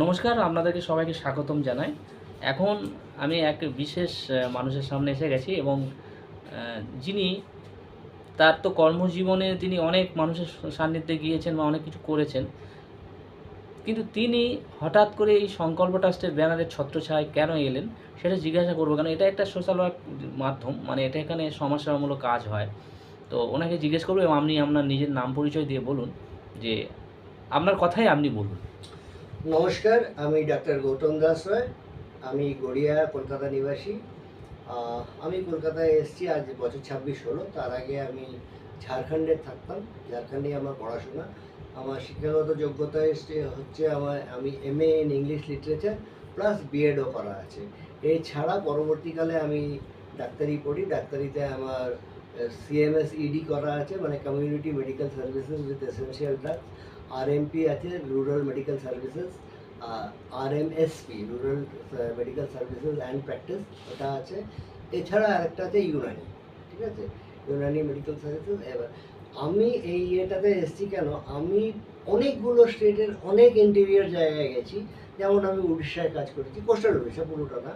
নমস্কার, আপনাদেরকে সবাইকে স্বাগতম জানাই। এখন আমি এক বিশেষ মানুষের সামনে এসে গেছি এবং যিনি তার তো কর্মজীবনে তিনি অনেক মানুষের সান্নিধ্যে গিয়েছেন বা অনেক কিছু করেছেন। কিন্তু তিনি হঠাৎ করে এই সংকল্প ট্রাস্টের ব্যানারের ছত্রছায় কেন এলেন সেটা জিজ্ঞাসা করব, কারণ এটা একটা সোশ্যাল ওয়ার্ক মাধ্যম মানে এটা এখানে সমাজসেবামূলক কাজ হয়। তো ওনাকে জিজ্ঞেস করব এবং আপনি আপনার নিজের নাম পরিচয় দিয়ে বলুন যে, আপনার কথাই আপনি বলুন। নমস্কার, আমি ডাক্তার গৌতম দাস রয়, আমি গড়িয়া, কলকাতা নিবাসী। আমি কলকাতায় এসেছি, আজ বছর ছাব্বিশ হলো, তার আগে আমি ঝাড়খণ্ডে থাকতাম। ঝাড়খণ্ডে আমার পড়াশোনা, আমার শিক্ষাগত যোগ্যতা হচ্ছে আমার, আমি M A in English literature plus বিএডও করা আছে। এছাড়া পরবর্তীকালে আমি ডাক্তারি পড়ি, ডাক্তারিতে আমার সিএমএস ইডি করা আছে মানে community medical services with essential drugs R M P আছে rural medical services R M S P rural medical services and practice ওটা আছে। এছাড়া আরেকটা আছে ইউনানি ঠিক আছে? ইউনানি মেডিকেল সার্ভিসেস এবার আমি এই ইয়েটাতে এসেছি কেন? আমি অনেকগুলো স্টেটের অনেক ইন্টেরিয়ার জায়গায় গেছি। যেমন আমি উড়িষ্যায় কাজ করেছি কোস্টাল উড়িষ্যা পুরোটা না।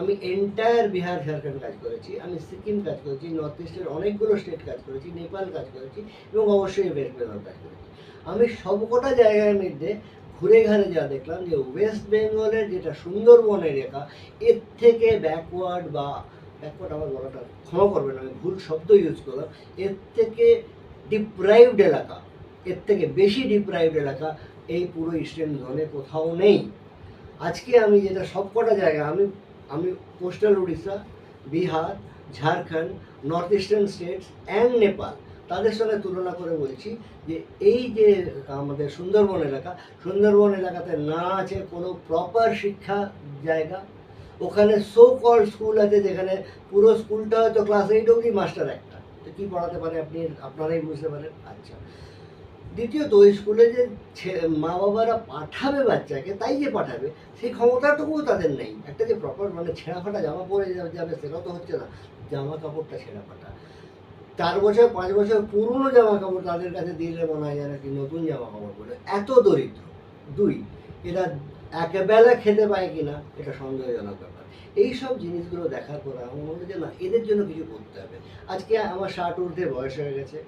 আমি এন্টায়ার বিহার ঝাড়খণ্ড কাজ করেছি, আমি সিকিম কাজ করেছি নর্থ ইস্টের অনেকগুলো স্টেট কাজ করেছি নেপাল কাজ করেছি এবং অবশ্যই ওয়েস্ট বেঙ্গল কাজ করেছি। আমি সবকটা জায়গার মধ্যে ঘুরে ঘাড়ে যা দেখলাম যে ওয়েস্ট বেঙ্গলের যেটা সুন্দরবন এলাকা এর থেকে ব্যাকওয়ার্ড বা ব্যাকওয়ার্ড আমার বলাটা ক্ষমা করবেন আমি ভুল শব্দ ইউজ করলাম, এর থেকে ডিপ্রাইভড এলাকা, এর থেকে বেশি ডিপ্রাইভড এলাকা এই পুরো ইস্টার্ন জোনে কোথাও নেই। আজকে আমি যেটা সবকটা জায়গা, আমি আমি coastal Orissa, Bihar, Jharkhand north eastern states and Nepal তাদের সঙ্গে তুলনা করে বলছি যে এই যে, আমাদের সুন্দরবন এলাকা, সুন্দরবন এলাকাতে না আছে কোনো প্রপার শিক্ষা জায়গা। ওখানে সো কল স্কুল আছে যেখানে পুরো স্কুলটা হয়তো ক্লাস এইট অবধি মাস্টার একটা। তো কী পড়াতে পারে আপনি? আপনারাই বুঝতে পারেন। আচ্ছা। দ্বিতীয়ত স্কুলে যে মা বাবারা পাঠাবে বাচ্চাকে, তাই যে পাঠাবে, সেই ক্ষমতাটুকুও তাদের নেই। একটা যে প্রপার মানে ছেঁড়া ফাটা জামা পরে যাবে সেটা তো হচ্ছে না। জামা কাপড়টা ছেঁড়া ফাটা চার বছর, পাঁচ বছর পুরনো জামা কাপড় তাদের কাছে দিলে মনে হয় যেন কি নতুন জামা কাপড় পরে। এত দরিদ্র। দুই, এরা একবেলা খেতে পায় কিনা, এটা সন্দেহজনক ব্যাপার। এই সব জিনিসগুলো দেখার পর আমার মনে যে না, এদের জন্য কিছু করতে হবে। আজকে আমার ষাট ঊর্ধ্বে বয়স হয়ে গেছে।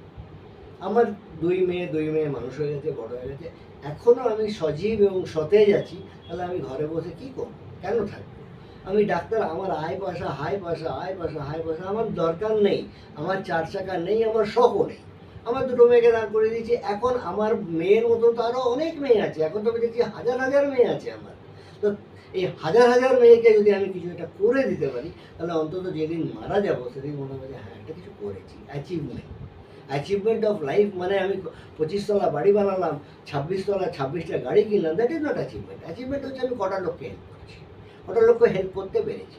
আমার দুই মেয়ে দুই মেয়ে মানুষ হয়ে গেছে, বড় হয়ে গেছে। এখনও আমি সজীব এবং সতেজ আছি, তাহলে আমি ঘরে বসে কি করব? কেন থাকব? আমি ডাক্তার, আমার আয় পয়সা হাই পয়সা, আয় পয়সা হাই পয়সা, আমার দরকার নেই, আমার চার চাকা নেই, আমার শখও নেই। আমার দুটো মেয়েকে দাঁড় করে দিয়েছি, এখন আমার মেয়ের মতো তো আরও অনেক মেয়ে আছে, এখন তো আমি দেখছি হাজার হাজার মেয়ে আছে আমার। তো এই হাজার হাজার মেয়েকে যদি আমি কিছু একটা করে দিতে পারি, তাহলে অন্তত যেদিন মারা যাব, সেদিন মনে হবে যে হ্যাঁ একটা কিছু করেছি অ্যাচিভমেন্ট অ্যাচিভমেন্ট অফ লাইফ মানে আমি পঁচিশতলা বাড়ি বানালাম, ছাব্বিশ তলা, ছাব্বিশটা গাড়ি কিনলাম that is not achievement achievement হচ্ছে আমি কটা লোককে হেল্প করেছি, কটা লোককে হেল্প করতে পেরেছি।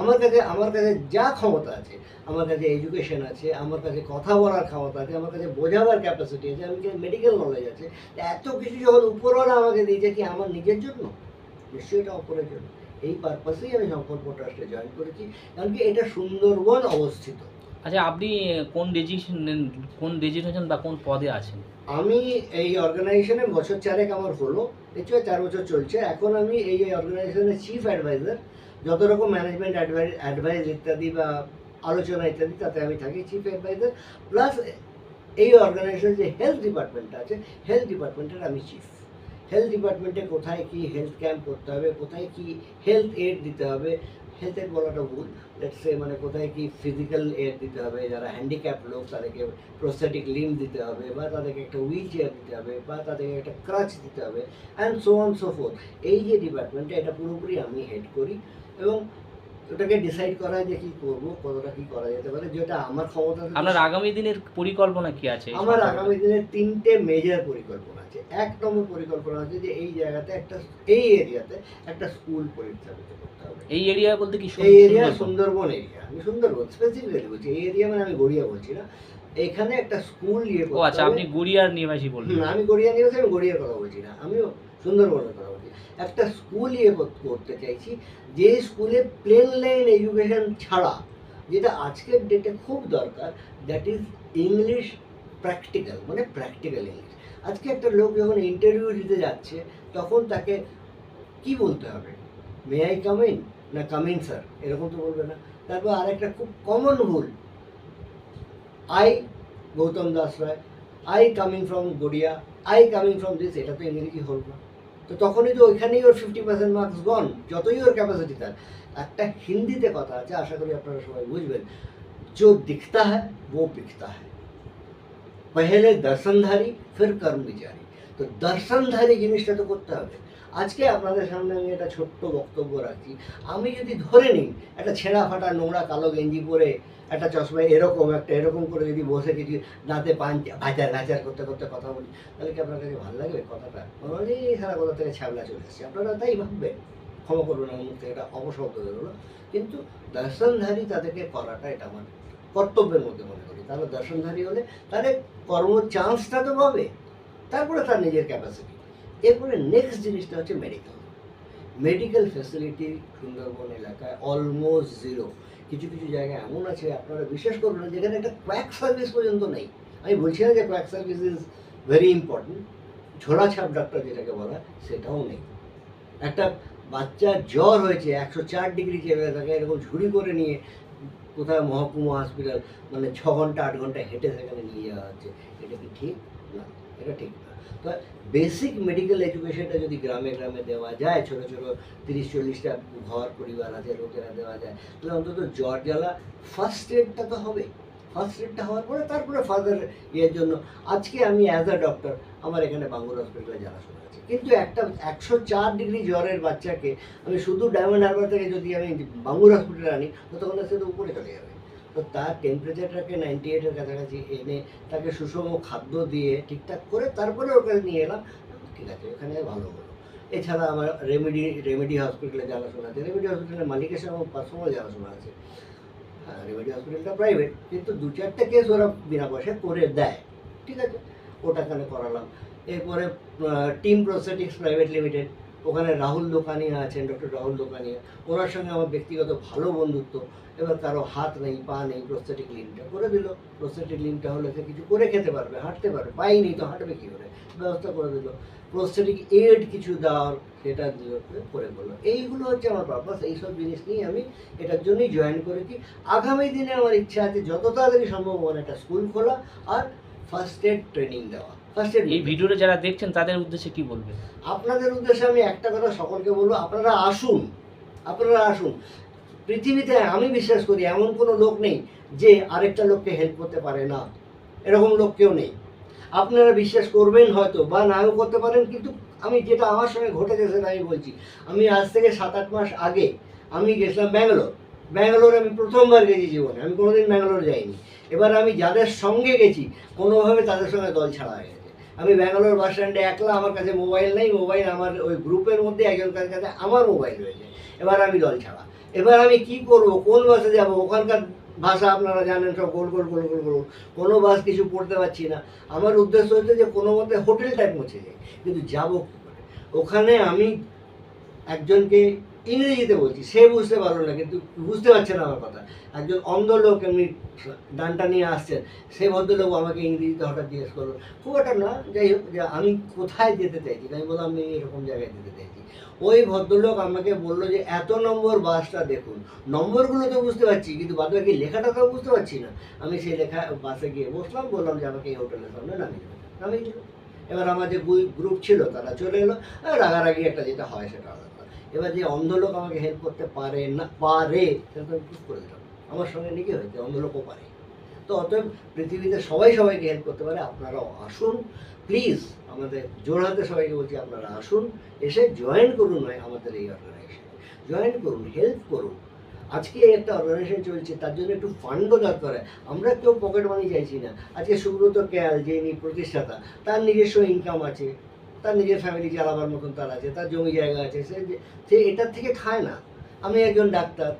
আমার কাছে আমার কাছে যা ক্ষমতা আছে, আমার কাছে এডুকেশন আছে, আমার কাছে কথা বলার ক্ষমতা আছে, আমার কাছে বোঝাবার ক্যাপাসিটি আছে, আমি মেডিকেল নলেজ আছে এত কিছু যখন উপরওয়ালা আমাকে দিয়েছে কি আমার নিজের জন্য? নিশ্চয়ই এটা অপরের জন্য। এই পারপাসেই আমি সংকল্প ট্রাস্টে জয়েন করেছি, কারণ কি এটা সুন্দরবন অবস্থিত। আচ্ছা আপনি কোন রেজিস্ট্রেশন কোন রেজিস্ট্রেশন বা কোন পদে আছেন? আমি এই অর্গানাইজেশনে বছর চারেক আমার হলো নিশ্চয়ই চার বছর চলছে। এখন আমি এই অর্গানাইজেশনের চিফ অ্যাডভাইজার যত রকম ম্যানেজমেন্ট অ্যাডভাইস ইত্যাদি বা আলোচনা ইত্যাদি, তাতে আমি থাকি চিফ অ্যাডভাইজার প্লাস এই অর্গানাইজেশনের যে হেলথ ডিপার্টমেন্টটা আছে হেলথ ডিপার্টমেন্টের আমি চিফ হেলথ ডিপার্টমেন্টে কোথায় কি হেলথ ক্যাম্প করতে হবে, কোথায় কি হেলথ এড দিতে হবে হেলথ এড বলাটা ভুল। লেটস এ মানে কোথায় কি ফিজিক্যাল এড দিতে হবে, যারা হ্যান্ডিক্যাপ লোক তাদেরকে প্রোস্থেটিক লিম দিতে হবে, বা তাদেরকে একটা হুইল চেয়ার দিতে হবে, বা তাদেরকে একটা ক্রাচ দিতে হবে and so on so forth এই যে ডিপার্টমেন্টটা এটা পুরোপুরি আমি হেড করি এবং ওটাকে ডিসাইড করা যে কী করব কতটা কী করা যেতে পারে যেটা আমার ক্ষমতা আপনার আগামী দিনের পরিকল্পনা কি আছে আমার আগামী দিনে তিনটে মেজর পরিকল্পনা আছে। এক নম্বর পরিকল্পনা আছে যে এই জায়গাতে একটা এই এরিয়াতে একটা স্কুল পরিচালিত করতে হবে। এই এরিয়া বলতে কি এই এরিয়া সুন্দরবন? এরিয়া আমি সুন্দরবন স্পেসিফিক্যালি বলছি এই এরিয়া মানে আমি গড়িয়া বলছি না। এখানে একটা স্কুল ইয়ে ও আচ্ছা আপনি গুড়িয়ার নিবাসী বললেন। আমি গড়িয়া নিয়ে আমি গড়িয়ার কথা বলছি না। আমিও সুন্দরবনের কথা বলছি। একটা স্কুল ইয়ে কর- করতে চাইছি, যে স্কুলে প্লেন লাইন এডুকেশন ছাড়া, যেটা আজকের ডেটে খুব দরকার দ্যাট ইজ ইংলিশ প্র্যাকটিক্যাল মানে প্র্যাকটিক্যাল ইংলিশ আজকে একটা লোক যখন ইন্টারভিউ দিতে যাচ্ছে, তখন তাকে কি বলতে হবে? মে আই কাম না কাম স্যার এরকম তো বলবে না। তারপর আরেকটা খুব কমন ভুল I Gautam Das Roy I coming from Garia I coming from this এটা তো ইংরেজি হল না। তো তখনই তো ওইখানেই ওর ফিফটি পার্সেন্ট মার্কস গন যতই ওর ক্যাপাসিটি তার একটা হিন্দিতে কথা আছে আশা করি আপনারা সবাই বুঝবেন जो दिखता है वो बिकता है पहले दर्शनधारी फिर কর্মবিচারী তো দর্শনধারী জিনিসটা তো করতে হবে আজকে আপনাদের সামনে আমি একটা ছোট্ট বক্তব্য রাখছি আমি যদি ধরে নিই একটা ছেঁড়া ফাটা নোংরা কালো গেঞ্জি পরে একটা চশমা, এরকম একটা, এরকম করে যদি বসে কিছু দাঁতে পান, ভাজার ভাজার করতে করতে কথা বলি, তাহলে কি আপনার কাছে ভালো লাগবে কথাটা? মনে সারা কথা থেকে ছ্যাবলা চলে আসছে। আপনারা তাই ভাববেন। ক্ষমা করবেন আমার মুখ, এটা অপশব্দ বেরোলো কিন্তু দর্শনধারী তাদেরকে করাটা এটা আমার কর্তব্যের মধ্যে মনে করি। তাহলে দর্শনধারী হলে তাহলে কর্ম চান্সটা তো পাবে। তারপরে তার নিজের ক্যাপাসিটি এরপরে নেক্সট জিনিসটা হচ্ছে মেডিকেল মেডিকেল ফ্যাসিলিটি সুন্দরবন এলাকায় অলমোস্ট জিরো কিছু কিছু জায়গায় এমন আছে, আপনারা বিশ্বাস করবেন যেখানে একটা কোয়াক সার্ভিস পর্যন্ত নেই। আমি বলছি না যে quack service is very important ঝোলা ছাপ ডাক্তার যেটাকে বলা, সেটাও নেই। একটা বাচ্চার জ্বর হয়েছে, একশো চার ডিগ্রি চেপে থাকে এরকম ঝুড়ি করে নিয়ে কোথায় মহকুমা হসপিটাল মানে ছ ঘণ্টা, আট ঘণ্টা হেঁটে সেখানে নিয়ে যাওয়া হচ্ছে, এটা কি ঠিক? না, এটা ঠিক না। তো বেসিক মেডিকেল এডুকেশনটা যদি গ্রামে গ্রামে দেওয়া যায়, ছোটো ছোটো তিরিশ চল্লিশটা ঘর পরিবার আছে, লোকেরা দেওয়া যায়, তাহলে অন্তত জ্বর জ্বালা ফার্স্ট এডটা তো হবে। ফার্স্ট এডটা হওয়ার পরে তারপরে ফার্দার ইয়ের জন্য। আজকে আমি অ্যাজ আ ডক্টর আমার এখানে বাঙ্গুর হসপিটালে জানাশোনা আছে। কিন্তু একটা একশো চার ডিগ্রি জ্বরের বাচ্চাকে আমি শুধু ডায়মন্ড হারবার থেকে যদি আমি বাঙ্গুর হসপিটালে আনি, তো তখন সে তো উপরে চলে যাবে। তো তার টেম্পারেচারটাকে নাইনটি এইটের কাছাকাছি এনে তাকে সুষম খাদ্য দিয়ে ঠিকঠাক করে তারপরে ওকে নিয়ে এলাম। ঠিক আছে ওখানে ভালো হলো। এছাড়া আমার রেমেডি রেমেডি হসপিটালে জানাশোনা আছে। রেমেডি হসপিটালের মালিকের সঙ্গে পার্সোনাল জানাশোনা আছে। রেমেডি হসপিটালটা প্রাইভেট কিন্তু দু চারটে কেস ওরা বিনা পয়সায় করে দেয়। ঠিক আছে, ওটা এখানে করালাম। এরপরে টিম প্রোসেটিক্স প্রাইভেট লিমিটেড ওখানে রাহুল দোকানিয়া আছেন, ডক্টর রাহুল দোকানিয়া। ওনার সঙ্গে আমার ব্যক্তিগত ভালো বন্ধুত্ব। এবার কারও হাত নেই, পা নেই প্রস্থেটিক লিঙ্কটা করে দিল। প্রস্থেটিক লিঙ্কটা হলে সে কিছু করে খেতে পারবে, হাঁটতে পারবে, পাই নেই তো হাঁটবে কী করে? ব্যবস্থা করে দিল। প্রস্থেটিক এড কিছু দেওয়ার সেটা করে বলল। এইগুলো হচ্ছে আমার পারপাস এইসব জিনিস নিয়ে আমি এটার জন্যই জয়েন করেছি। আগামী দিনে আমার ইচ্ছা আছে যত তাড়াতাড়ি সম্ভব আমার একটা স্কুল খোলা আর ফার্স্ট এড ট্রেনিং দেওয়া। এই ভিডিওটা যারা দেখছেন তাদের উদ্দেশ্যে কি বলবেন? আপনাদের উদ্দেশ্যে আমি একটা কথা সকলকে বলব আপনারা আসুন আপনারা আসুন। পৃথিবীতে আমি বিশ্বাস করি এমন কোনো লোক নেই যে আরেকটা লোককে হেল্প করতে পারে না। এরকম লোক কেউ নেই। আপনারা বিশ্বাস করবেন হয়তো বা নাও করতে পারেন কিন্তু আমি যেটা আমার সঙ্গে ঘটেছে সেটা আমি বলছি। আমি আজ থেকে সাত আট মাস আগে আমি গেছিলাম ব্যাঙ্গালোর। ব্যাঙ্গালোর আমি প্রথমবার গেছি জীবনে। আমি কোনোদিন ব্যাঙ্গালোর যাইনি। এবার আমি যাদের সঙ্গে গেছি কোনোভাবে তাদের সঙ্গে দল ছাড়া হয়ে গেছে আমি ব্যাঙ্গালোর বাস স্ট্যান্ডে একলা আমার কাছে মোবাইল নেই মোবাইল আমার ওই গ্রুপের মধ্যে একজনের কাছে আমার মোবাইল রয়েছে। এবার আমি দল ছাড়া। এবার আমি কি করব? কোন বাসে যাব? ওখানকার ভাষা আপনারা জানেন সব, গোল গোল গোল গোল গোল। কোনো বাস কিছু পড়তে পারছি না। আমার উদ্দেশ্য হচ্ছে যে কোনো মতে হোটেল টাইপ মুছে যায় কিন্তু যাব কী করে? ওখানে আমি একজনকে ইংরেজিতে বলছি, সে বুঝতে পারল না, কিন্তু বুঝতে পারছে না আমার কথা। একজন অন্ধ লোক এমনি ডানটা নিয়ে আসছেন সেই ভদ্রলোক আমাকে ইংরেজিতে হঠাৎ জিজ্ঞেস করল, খুব একটা না, যাই হোক, যে, আমি কোথায় যেতে চাইছি? আমি বললাম, আমি এরকম জায়গায় যেতে চাইছি। ওই ভদ্রলোক আমাকে বলল যে, এত নম্বর বাসটা দেখুন, নম্বরগুলো তো বুঝতে পারছি, কিন্তু বাদ বাকি লেখাটা তো বুঝতে পারছি না। আমি সেই লেখা, বাসে গিয়ে বসলাম, বললাম যে, আমাকে এই হোটেলের সামনে নামিয়ে দেবে নামিয়ে দিল। এবার আমার যে গ্রুপ ছিল, তারা চলে এলো রাগারাগি একটা যেটা হয়, সেটা আলাদা। এবার যে অন্ধ লোক আমাকে হেল্প করতে পারে না, পারে আমি ঠিক করে দিলাম। আমার সঙ্গে নাকি হয়েছে অন্ধ লোকও পারে। তো অতএব পৃথিবীতে সবাই সবাইকে হেল্প করতে পারে, আপনারাও আসুন। প্লিজ আমাদের জোরহাতে সবাইকে বলছি, আপনারা আসুন, এসে জয়েন করুন নয় আমাদের এই অর্গানাইজেশনে জয়েন করুন হেল্প করুন। আজকে একটা অর্গানাইজেশন চলছে, তার জন্য একটু ফান্ডও দরকার হয়। আমরা কেউ পকেট মানি চাইছি না। আজকে সুব্রত কেয়াল, যিনি প্রতিষ্ঠাতা, তার নিজস্ব ইনকাম আছে। তার নিজের ফ্যামিলি চালাবার মতন তার আছে, তার জমি জায়গা আছে, সে সে এটার থেকে খায় না। আমি একজন ডাক্তার,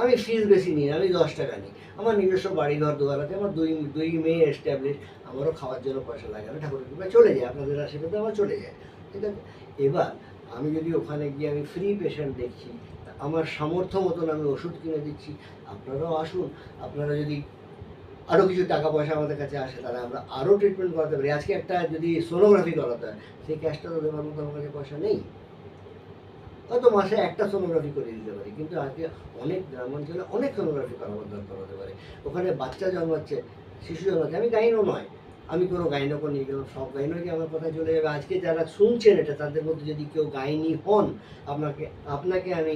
আমি ফিস বেশি নিই আমি দশ টাকা নিই। আমার নিজস্ব বাড়ি ঘর দোয়ার আছে, আমার দুই দুই মেয়ে এস্টাবলিশ আমারও খাওয়ার জন্য পয়সা লাগে না ঠাকুরের কৃপায় চলে যায় আপনাদের আশীর্বাদে আমার চলে যায়। ঠিক আছে? এবার আমি যদি ওখানে গিয়ে আমি ফ্রি পেশেন্ট দেখছি আমার সামর্থ্য মতন আমি ওষুধ কিনে দিচ্ছি, আপনারাও আসুন। আপনারা যদি আরও কিছু টাকা পয়সা আমাদের কাছে আসে, তাহলে আমরা আরও ট্রিটমেন্ট করাতে পারি। আজকে একটা যদি সোনোগ্রাফি করাতে হয়, সেই ক্যাশটা তো দেওয়ার মতো আমার কাছে পয়সা নেই। হয়তো মাসে একটা সোনোগ্রাফি করে দিতে পারি, কিন্তু আজকে অনেক গ্রাম অঞ্চলে অনেক সোনোগ্রাফি করাবার দরকার হতে পারে। ওখানে বাচ্চা জন্মাচ্ছে, শিশু জন্মাচ্ছে, আমি গাইনও নয়, আমি কোনো গাইনকে নিয়ে গেলাম, সব গাইনকে আমার কথা চলে যাবে? আজকে যারা শুনছেন এটা, তাদের মধ্যে যদি কেউ গাইনি হন, আপনাকে আপনাকে আমি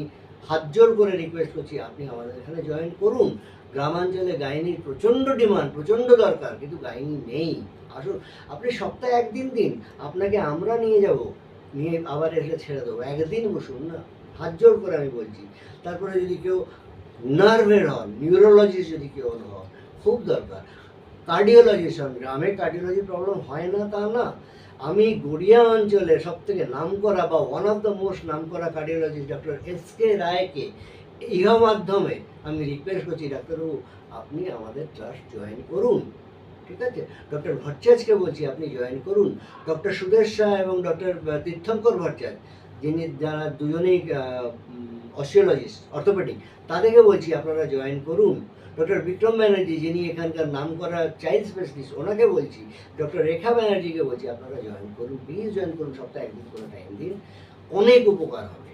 হাত জোর করে রিকোয়েস্ট করছি, আপনি আমাদের এখানে জয়েন করুন। গ্রামাঞ্চলে গাইনির প্রচণ্ড ডিমান্ড, প্রচণ্ড দরকার, কিন্তু গাইনি নেই। আসুন, আপনি সপ্তাহে একদিন দিন, আপনাকে আমরা নিয়ে যাব, নিয়ে আবার এসে ছেড়ে দেবো। একদিন বসুন না, হাত জোর করে আমি বলছি। তারপরে যদি কেউ নার্ভের হন, নিউরোলজিস্ট যদি কেউ হন, খুব দরকার। কার্ডিওলজিস্ট হন, গ্রামে কার্ডিওলজি প্রবলেম হয় না তা না। আমি গড়িয়া অঞ্চলে সব থেকে নাম করা বা ওয়ান অফ দ্য মোস্ট নাম করা কার্ডিওলজিস্ট ডক্টর এস কে রায়কে ইহা মাধ্যমে আমি রিকোয়েস্ট করছি, ডাক্তারবাবু, আপনি আমাদের ট্রাস্ট জয়েন করুন। ঠিক আছে? ডক্টর ভট্টাচার্যকে বলছি, আপনি জয়েন করুন। ডক্টর সুদেশ শাহ এবং ডক্টর তীর্থঙ্কর ভট্টাচার্য, যিনি যারা দুজনেই অস্ট্রিওলজিস্ট অর্থোপেডিক তাদেরকে বলছি, আপনারা জয়েন করুন। ডক্টর বিক্রম ব্যানার্জি, যিনি এখানকার নাম করা চাইল্ড স্পেশালিস্ট ওনাকে বলছি ডক্টর রেখা ব্যানার্জিকে বলছি, আপনারা জয়েন করুন প্লিজ জয়েন করুন সপ্তাহে একদিন করে টাইম দিন। অনেক উপকার হবে।